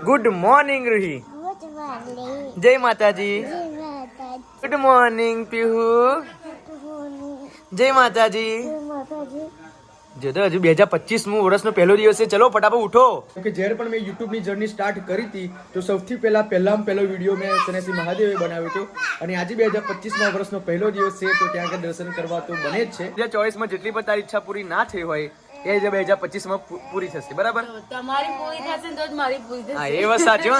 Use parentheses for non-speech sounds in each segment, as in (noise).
Good morning Ruhi જય માતાજી good morning Pihu જય માતાજી જય તો હજુ બે હજાર પચીસમું વર્ષનો પહેલો દિવસ છે. ચલો ફટાફટ ઉઠો. કે જ્યારે પણ મેં યુટ્યુબની જર્ની સ્ટાર્ટ કરી હતી તો સૌથી પહેલા પહેલામાં પહેલો વીડિયો મેં સનેસી મહાદેવે બનાવ્યો હતો. અને આજે બે હજાર પચીસમાં વર્ષનો પહેલો દિવસ છે તો ત્યાં આગળ દર્શન કરવા તો બને જ છે. બે હજાર ચોવીસમાં જેટલી પણ તારી ઈચ્છા પૂરી ના થઈ હોય એ જે બે હજાર પચીસમાં માં પૂરી થશે બરાબર? તમારી પૂરી થશે તો જ મારી પૂરી થશે. હા એ વાત સાચી હો.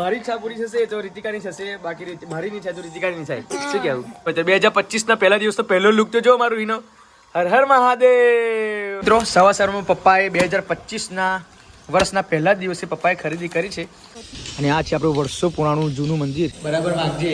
મારી ઈચ્છા પૂરી થશે તો રીતિકાની થશે બાકી મારી થાય તો રીતિકા રીતિકાની થાય. શું કેવું પછી બે હજાર પચીસ ના પહેલા દિવસ તો પહેલો લુક તો જો મારું હીનો. હર હર મહાદેવ. મિત્રો સવા સવારમાં પપ્પાએ બે હજાર પચીસ ના વર્ષના પહેલા જ દિવસે પપ્પાએ ખરીદી કરી છે. અને આ છે આપણું વર્ષો પુરાણું જૂનું મંદિર. બરાબર વાગજે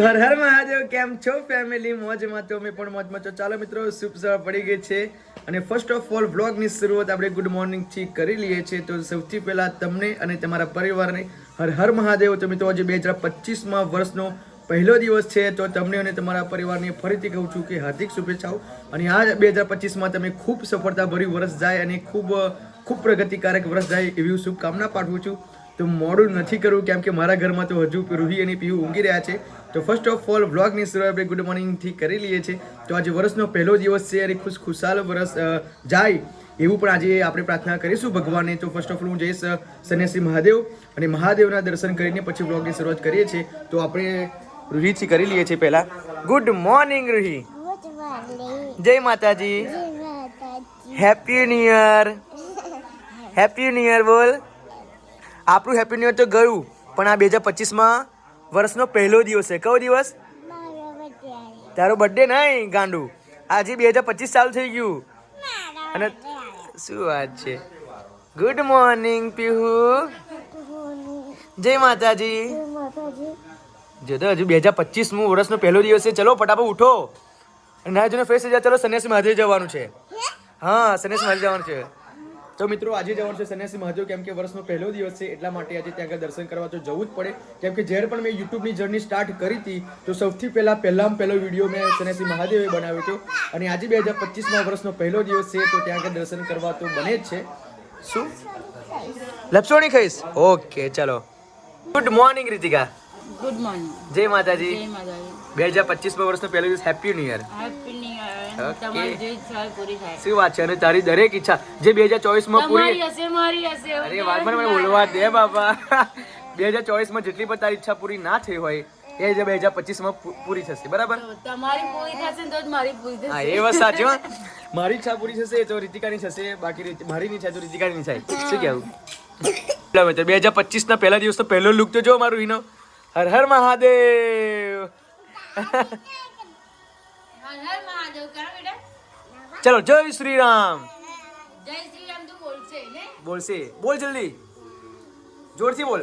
હર હર મહાદેવ, કેમ છો ફેમિલી મોજમાં તો અમે પણ મોજમાં છો. ચાલો મિત્રો, શુભ સવાર પડી ગઈ છે. અને ફર્સ્ટ ઓફ ઓલ વ્લોગની શરૂઆત આપણે ગુડ મોર્નિંગથી કરી લઈએ છીએ. તો સૌથી પહેલા તમને અને તમારા પરિવારને હર હર મહાદેવ. તો મિત્રો, આજે બે હજાર પચીસમાં વર્ષનો પહેલો દિવસ છે. તો તમને અને તમારા પરિવારને ફરીથી કહું છું કે હાર્દિક શુભેચ્છાઓ. અને આ બે હજાર પચીસમાં તમે ખૂબ સફળતાભર્યું વર્ષ જાય અને ખૂબ ખૂબ પ્રગતિકારક વર્ષ જાય એવી શુભકામના પાઠવું છું. તો મોડું નથી કરવું, કેમ કે મારા ઘરમાં તો હજુ રૂહી અને પીવું ઊંઘી રહ્યા છે. તો ફર્સ્ટ ઓફ ઓલ વ્લોગની શરૂઆત આપણે ગુડ મોર્નિંગથી કરી લઈએ છીએ. તો આજે વર્ષનો પહેલો દિવસ છે અને ખુશ ખુશાલ વર્ષ જાય એવું પણ આજે આપણે પ્રાર્થના કરીશું ભગવાનને. તો ફર્સ્ટ ઓફ ઓલ હું જઈશ સન્યાસી મહાદેવ અને મહાદેવના દર્શન કરીને પછી વ્લોગની શરૂઆત કરીએ છીએ. તો આપણે રૂહીથી કરી લઈએ છીએ પહેલાં. Good morning Ruhi. જય માતાજી. જય માતાજી. Happy new year happy new year બોલ. આપણું હેપી ન્યુ યર તો ગયું પણ આ બે હજાર પચીસમાં વર્ષનો પહેલો દિવસ છે. કયો દિવસ? તારો બર્થડે નહીં ગાંડુ. આજે બે હજાર પચીસ ચાલુ થઈ ગયું. અને શું વાત છે? ગુડ મોર્નિંગ પીહુ જય માતાજી. માતાજી. જો તો હજુ બે હજાર પચીસમું વર્ષનો પહેલો દિવસ છે. ચલો ફટાફટ ઉઠો. અને ના જોને ફ્રેશ થઈ જાય ચલો સન્યાસી મહાદેવ જવાનું છે. હા? સન્યાસી મહાદેવ જવાનું છે. તો મિત્રો, આજે જવાનું છે સન્યાસી મહાદેવ કેમ કે વર્ષનો પહેલો દિવસ છે, એટલા માટે આજે ત્યાં આગળ દર્શન કરવા તો જવું જ પડે. કેમ કે જ્યારે પણ મેં યુટ્યુબની જર્ની સ્ટાર્ટ કરી હતી, તો સૌથી પહેલાં, પહેલામાં પહેલો વીડિયો મેં સન્યાસી મહાદેવે બનાવ્યો હતો. અને આજે બે હજાર પચીસમાં વર્ષનો પહેલો દિવસ છે, તો ત્યાં આગળ દર્શન કરવા તો બને જ છે. શું? લપસોણી ખાઈશ? ઓકે, ચલો. Good morning, Ritika. Good morning જય માતાજી. જય માતાજી. બે હજાર પચીસમાં વર્ષનો પહેલો દિવસ happy new year happy new year પૂરી થાય. શું વાત છે? અને તારી દરેક ઈચ્છા જે બે હજાર ચોવીસમાં તમારી પૂરી હશે મારી હશે. અરે વાત મને બોલવા દે બાબા (laughs) બે હજાર ચોવીસમાં જેટલી પણ તારી ઈચ્છા પૂરી ના થઈ હોય એ જ બે હજાર પચીસમાં પૂરી થશે. બરાબર? તમારી પૂરી થશે તો જ મારી પૂરી હા એ વાત સાચી (laughs) મારી ઈચ્છા પૂરી થશે તો રીતિકાની થશે બાકી મારી નહીં થાય તો રીતિકા રીતિકાની થાય. શું ચાલો (laughs) બે હજાર પચીસ ના પહેલા દિવસ તો પહેલો લુક તો જો મારું હીનો હર હર મહાદેવ. ચલો જય શ્રી રામ જય શ્રી રામ તું બોલશે ને? બોલશે. બોલ જલ્દી. જોરથી બોલ.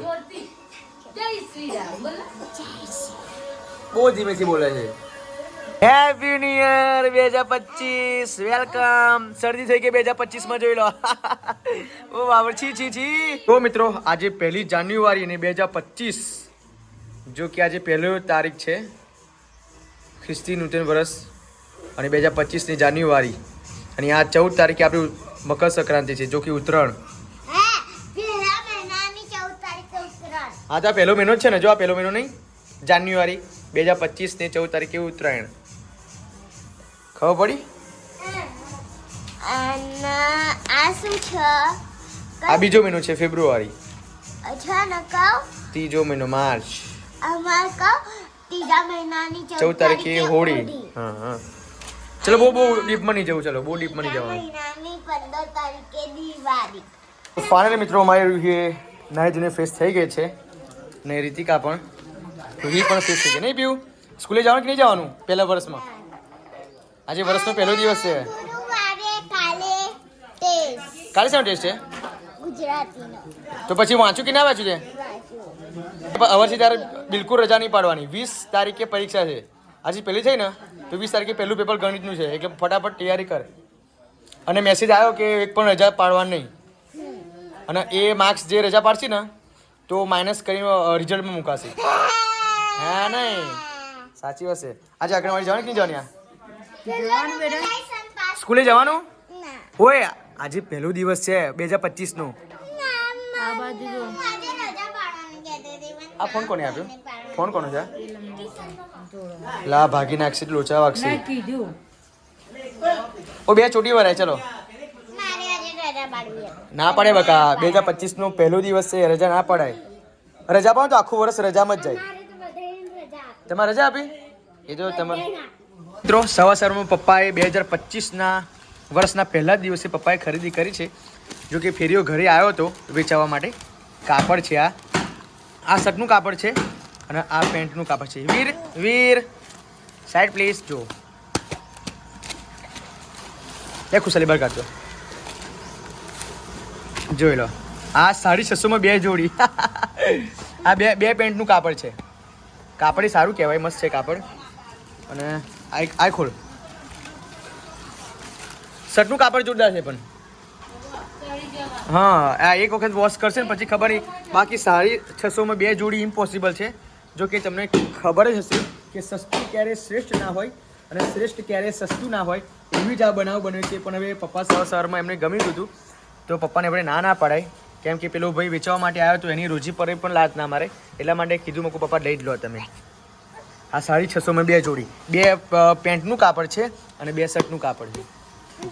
જય શ્રી રામ બોલ. બહુ ધીમેથી બોલે છે. હેપી ન્યુ યર બે હજાર પચીસ. વેલકમ શરદી થઈ ગઈ બે હજાર પચીસમાં જોઈ લો. (laughs) ઓ બાબર છી છી છી. તો મિત્રો આજે પહેલી જાન્યુઆરી અને બે હજાર પચીસ. જો કે આજે પહેલો તારીખ છે ખ્રિસ્તી નૂતન વર્ષ અને બે હજાર પચીસની જાન્યુઆરી. અને આ ચૌદ તારીખે આપણું મકર સંક્રાંતિ છે જો કે ઉત્તરાયણ. હે તો આ પહેલો મહિનો જ છે ને જો આ પહેલો મહિનો નહીં? જાન્યુઆરી બે હજાર પચીસ ને ચૌદ તારીખે ઉત્તરાયણ. ખબર પડી? આ બીજો મહિનો છે ફેબ્રુઆરી. અચ્છા ત્રીજો મહિનો માર્ચ. અમાર કહો ત્રીજા મહિનાની ચૌદ તારીખે હોળી. હા હા. ચલો બહુ બહુ ડીપમાં નહીં જવું ચલો બહુ ડીપમાં નહીં જવાનું. મહિનાની પંદર તારીખે દિવાળી. ફાઇનલી મિત્રો અમારી રૂહી નાહી ધોઈને ફ્રેશ થઈ ગઈ છે. ને રીતિકા પણ. એ પણ ફ્રેશ થઈ ગઈ. નહીં પીવું? સ્કૂલે જવાનું કે નહીં જવાનું? પહેલા વર્ષમાં? આજે વર્ષનો પહેલો દિવસ છે. કાલે શાનો ટેસ્ટ છે? તો પછી વાંચું કે ના વાંચું છે અવરથી તારે બિલકુલ રજા નહીં પાડવાની. વીસ તારીખે પરીક્ષા છે. આજે પહેલી થઈ ને તો વીસ તારીખે પહેલું પેપર ગણિતનું છે. એટલે ફટાફટ તૈયારી કર. અને મેસેજ આવ્યો કે એક પણ રજા પાડવાની નહીં. અને એ માર્ક્સ જે રજા પાડશે ને તો માઇનસ કરીને રિઝલ્ટમાં મુકાશે. હા નહીં? સાચી વાત છે. આજે આંગણવાડી જવાની કે નહીં જવાની સ્કૂલે જવાનું? ઓય આજે પહેલો દિવસ છે બે હજાર પચીસનું આ બાજુ જો આજે રજા પાડવાની કહેતી હતી પણ આ ફોન કોને આપ્યો? ફોન કોનો છે? લા ભાગી નાખશે લોચા વાગશે ઓ બે ચોટી વરાય ચલો. મારે આજે રજા પાડવી હતી. ના પડે બકા બે હજાર પચીસ નો પહેલો દિવસ છે રજા ના પડાય. રજા પણ તો આખું વર્ષ રજામાં જ જાય. તમારે રજા આપી? એ તો તમારે મિત્રો સવા સવારમાં પપ્પાએ બે હજાર પચીસના વર્ષના પહેલા જ દિવસે પપ્પાએ ખરીદી કરી છે. જો કે ફેરીઓ ઘરે આવ્યો હતો વેચાવા માટે કાપડ છે આ. આ શર્ટનું કાપડ છે અને આ પેન્ટનું કાપડ છે. વીર વીર, સાઈડ પ્લીઝ જો. એ ખુશાલી બાર કાઢજો જોઈ લો. આ સાડી છસોમાં બે જોડી. આ બે બે પેન્ટનું કાપડ છે. કાપડ સારું કહેવાય, મસ્ત છે કાપડ. અને આ ખોલ. શર્ટનું કાપડ જોરદાર છે પણ. હા, આ એક વખત વોશ કરશે ને પછી ખબર નહીં. બાકી સાડી છસોમાં બે જોડી ઇમ્પોસિબલ છે. જો કે તમને ખબર જ હશે કે સસ્તું ક્યારે શ્રેષ્ઠ ના હોય અને શ્રેષ્ઠ ક્યારે સસ્તું ના હોય, એવી જ આ બનાવ બન્યો છે. પણ હવે પપ્પા સવાર સવારમાં એમને ગમ્યું હતું. તો પપ્પાને આપણે ના ના પડાય. કેમ કે પેલો ભાઈ વેચવા માટે આવ્યો તો એની રોજી પર પણ લાત ના મારે. એટલા માટે કીધું મૂકું, પપ્પા, લઈ જ લો તમે. આ સાડી છસોમાં બે જોડી. બે પેન્ટનું કાપડ છે અને બે શર્ટનું કાપડ છે.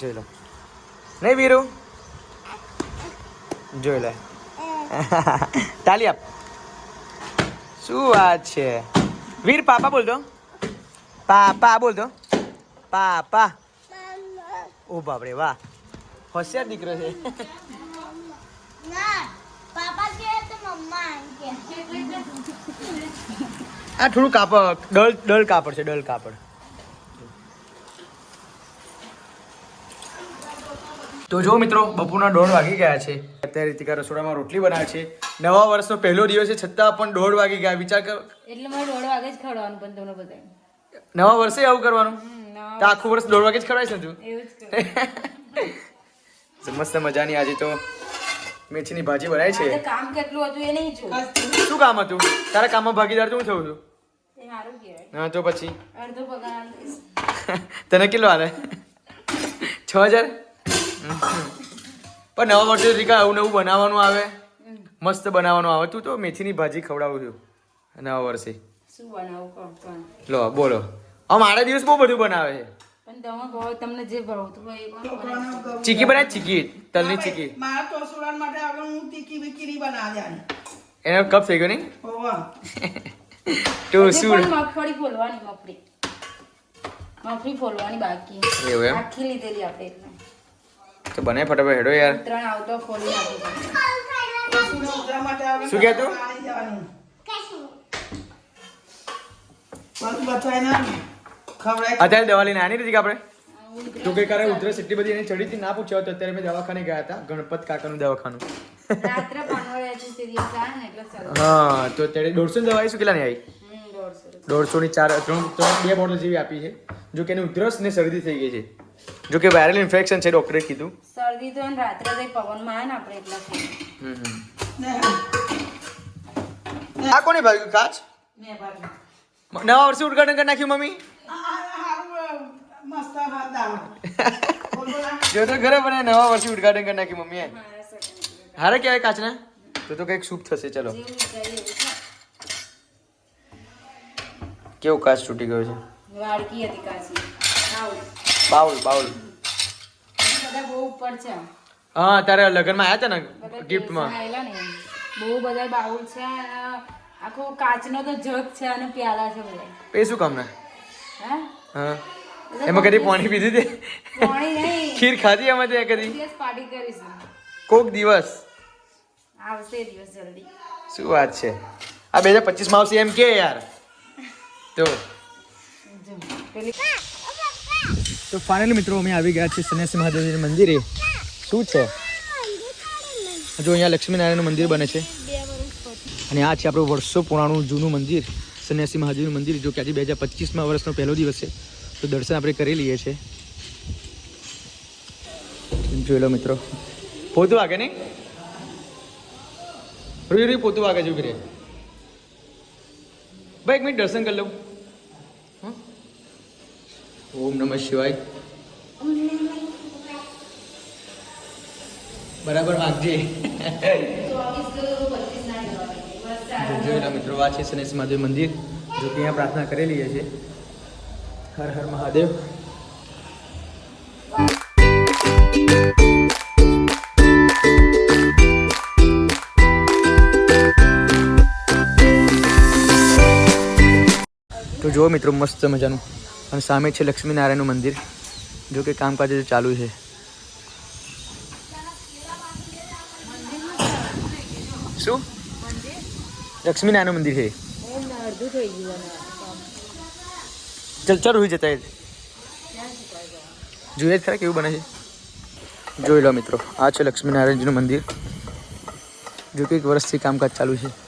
જોઈ લો. નહીં, વીરુ? જોઈ લે. તાલી આપ. શું વાત છે? વીર પાપા બોલ દો પાપા બોલ દો પાપા. ઓ બાપરે, વાહ. હોશિયાર દીકરો છે. આ થોડું કાપડ, ડલ ડલ કાપડ છે, ડલ કાપડ. તો જો મિત્રો, બપોરના દોઢ વાગી ગયા છે. અત્યારે રીતિકા રસોડામાં રોટલી બનાવે છે. નવા વર્ષનો પહેલો દિવસ છે છતાં પણ દોઢ વાગી ગયા. વિચાર કર. એટલે મારે દોઢ વાગે જ ખવડાવવાનું પણ તમને બધા નવા વર્ષે આવું કરવાનું? તો આખું વર્ષ દોઢ વાગે જ ખવડાવીશ ને તું? મસ્ત મજાની આજે તો મેથીની ભાજી બનાવી છે. કામ કેટલું હતું એ નહીં જોયું. શું કામ હતું? તારા કામમાં ભાગીદાર તું થયું છું એ હા તો પછી? અડધો પગાર તને કેટલો હાલે છ હજાર? પણ નવા વર્ષે રીકા આવું નવું બનાવવાનું આવે? મસ્ત બનાવવાનું આવે. તું તો મેથીની ભાજી ખવડાવું છું નવા વર્ષે. શું બનાવું લો બોલો. આ મારા દિવસ બહુ બધું બનાવે છે? ચીકી બનાવે? ચીકી તલની ચીકી. એનો કપ થઈ ગયો નહીં? (laughs) મગફળી ફોલવાની મગફળી. મગફળી ફોલવાની બાકી. એવું આખી લીધેલી આપણે. તો બને ફટાફટ હેડો યાર. ત્રણ આવતો ખોલી નાખી શું કહેતું? અત્યારે દવા લઈને આની નથી આપણે તો કઈ કારે ઉધરસ એટલી બધી એની ચડી હતી ના પૂછ્યો તો અત્યારે મેં દવાખાને ગયા હતા ગણપત કાકાનું દવાખાનું. આવે ને હા તો અત્યારે દોઢસો ની દવા આવી શું કેટલાની આવી? દોઢસો દોઢસો ની ચાર ત્રણ ત્રણ બે બોટલ જેવી આપી છે. જો કે એની ઉધરસ ને શરદી થઈ ગઈ છે. જો કે વાયરલ ઇન્ફેક્શન છે ડોક્ટરે કીધું. શરદી તો ને રાત્રે જઈ પવનમાં આવે ને આપણે એટલા. આ કોને ભાગ્યું કાચ? મેં ભાગ્યું. નવા વર્ષે ઉદઘાટન કરી નાખ્યું મમ્મી. જો તો ઘરે બને નવા વર્ષે ઉદઘાટન કરી નાખ્યું મમ્મીએ. હારે કહેવાય કાચના? તો તો કંઈક શુભ થશે ચલો. કેવું કાચ તૂટી ગયો છે? વાડકી હતી કાચી આવું બાઉલ બાઉલ. બધા બહુ ઉપર છે હા તારે લગ્નમાં આવ્યા હતા ને ગિફ્ટમાં બહુ બધા બાઉલ છે આખો કાચનો તો જગ છે અને પ્યાલા છે બધા. એ શું કામના હે? હા. એમાં કદી પાણી પીધી નહીં. ખીર ખાધી એમાં તે કદી? દિવસ પાર્ટી કરીશું. કોક દિવસ. આવશે એ દિવસ જલ્દી. શું વાત છે? આ બે હજાર પચીસમાં આવશે એમ કે યાર. તો. પેલી તો ફાઇનલી મિત્રો, અમે આવી ગયા છીએ સન્યાસી મહાદેવજી મંદિરે. શું છે? જો અહીંયા લક્ષ્મીનારાયણનું મંદિર બને છે. અને આ છે આપણું વર્ષો પુરાણું જૂનું મંદિર, સન્યાસી મહાદેવનું મંદિર, જો કે આજે બે હજાર પચીસમાં વર્ષનો પહેલો દિવસ છે. તો દર્શન આપણે કરી લઈએ છીએ. જોઈ લો મિત્રો. પોતું વાગે નહીં? રૂઈ રૂઈ પોતું વાગે જોઈ કરે ભાઈ, એક મિનિટ દર્શન કરી લઉં. ઓમ નમઃ શિવાય. બરાબર વાગજે. જોયેલા મિત્રો આ છે સનેશ મહાદેવ મંદિર જો કે અહીંયા પ્રાર્થના કરેલી છે હર હર મહાદેવ. તો જુઓ મિત્રો મસ્ત મજાનું. અને સામે છે લક્ષ્મીનારાયણનું મંદિર, જો કે કામકાજ ચાલુ છે. શું? લક્ષ્મીનારાયણ મંદિર છે. ચલ, ચાલ, હોઈ જતા જોઈએ ખરા કેવું બને છે. જોઈ લો મિત્રો, આ છે લક્ષ્મીનારાયણજીનું મંદિર. જો કે એક વર્ષથી કામકાજ ચાલુ છે.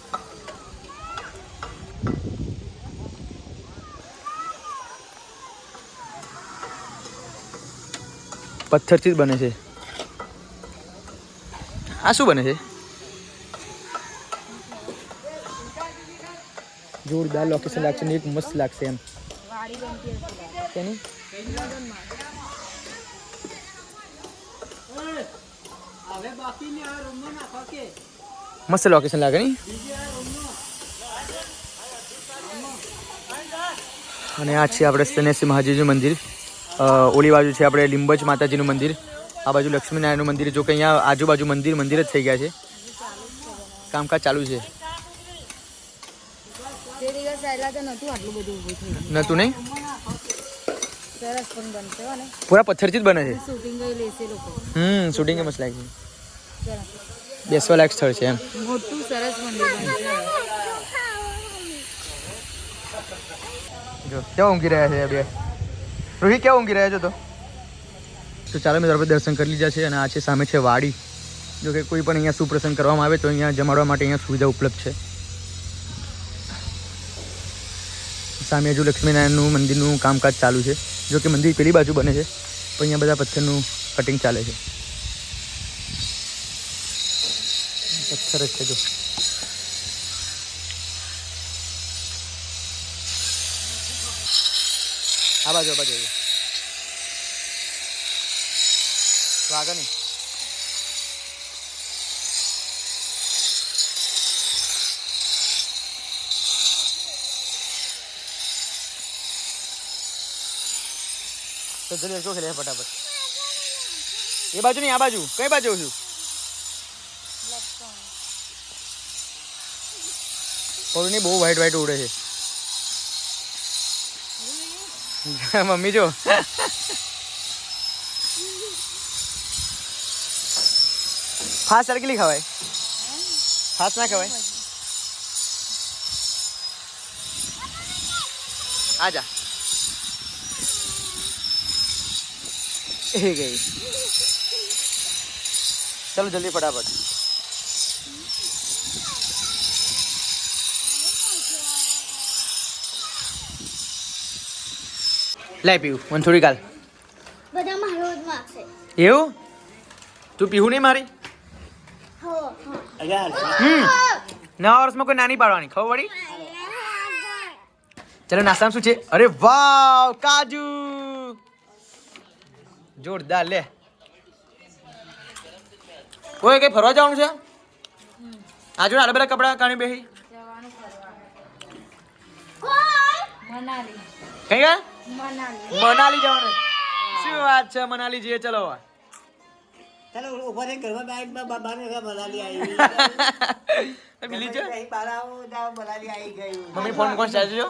પથ્થરથી જ બને છે. આ શું બને છે? જોરદાર લોકેશન લાગશે ને એક મસ્ત લાગશે એમ. મસ્ત લોકેશન લાગે નહીં અને આ છે આપણે સનેસી મહાજીનું મંદિર. ઓલી બાજુ છે આપણે લીંબજ માતાજીનું મંદિર. આ બાજુ લક્ષ્મીનારાયણનું મંદિર જો કે અહીંયા આજુબાજુ મંદિર મંદિર જ થઈ ગયા છે. કામકાજ ચાલુ છે. નતું નહીં? પૂરા પથ્થરથી જ બને છે. હમ શૂટિંગ મસ્ત લાગે છે. બેસવા લાયક સ્થળ છે એમ. મોટું સરસ મંદિર જો ક્યાં ઊંઘી રહ્યા છે બે. રોહિત ક્યાં ઊંઘી રહ્યા છો તો? તો ચાલો મિત્રો, આપણે દર્શન કરી લીધા છે અને આ છે સામે છે વાડી. જો કે કોઈ પણ અહીંયા સુપ્રસંગ કરવામાં આવે તો અહીંયા જમાડવા માટે અહીંયા સુવિધા ઉપલબ્ધ છે. સામે હજુ લક્ષ્મીનારાયણનું મંદિરનું કામકાજ ચાલુ છે. જો કે મંદિર પેલી બાજુ બને છે, પણ અહીંયા બધા પથ્થરનું કટિંગ ચાલે છે. પથ્થર જ છે જો. આ બાજુ આ બાજુ આવી જાઓ. વાગે નહીં તો જલ્દી શું ખેલે ફટાફટ એ બાજુ નહીં આ બાજુ કઈ બાજુ છું ઓરની બહુ વ્હાઈટ વ્હાઈટ ઉડે છે મમ્મી જો ફાસ કેટલી ખવાય ફાસ ના ખવાય આજા એ ગઈ ચલો જલ્દી ફટાફટ લાય પીવું મને થોડી કાલ બધા મારો જ માગશે એવું? તું પીવું નહીં મારી? હો હો. હમ. નવા વર્ષમાં કોઈ નાની પાડવાની ખબર પડી? ચલો નાસ્તામાં શું છે? અરે વાવ કાજુ. જોરદાર લે. કોઈ કઈ ફરવા જવાનું છે? આજુ આડા બધા કપડા કાણી બેહી. જવાનું ફરવા કોણ? મનાલી કઈ ગયા મનાલી. મનાલી જવાનું. શું વાત છે મનાલી જઈએ ચલો. ચાલો ઊભા ઘરમાં બાઈક ઘર મનાલી આવી (laughs) અહીં બહાર આવો ગયું. મમ્મી ફોન કોણ ચાલશે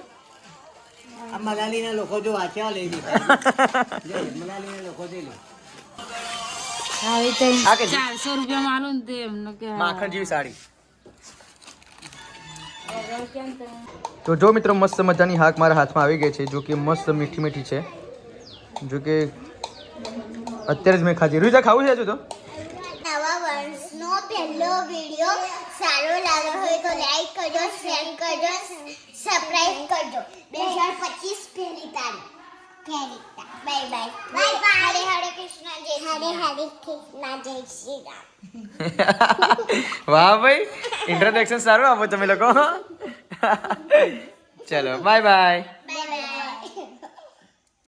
આ મનાલીના લોકો જો વાંચ્યા લઈ લીધા (laughs) જો, લોકો જે લે. ચારસો રૂપિયા માલું ને તે કે માખણ જેવી સાડી. તો જો મિત્રો મસ્ત મજાની હાક મારા હાથમાં આવી ગઈ છે, જો કે મસ્ત મીઠી મીઠી છે. જો કે અત્યારે જ મેં ખાધી. રૂજા ખાવું છે હજુ તો? નવા કરજો શેર કરજો સબસ્ક્રાઇબ પહેલી તારીખ. બાય બાય બાય બાય હરે હરે કૃષ્ણ જય હરે હરે કૃષ્ણ જય શ્રી રામ વાહ ભાઈ. ઇન્ટ્રોડક્શન સારું આપો તમે લોકો (laughs) (laughs) ચલો બાય બાય બાય બાય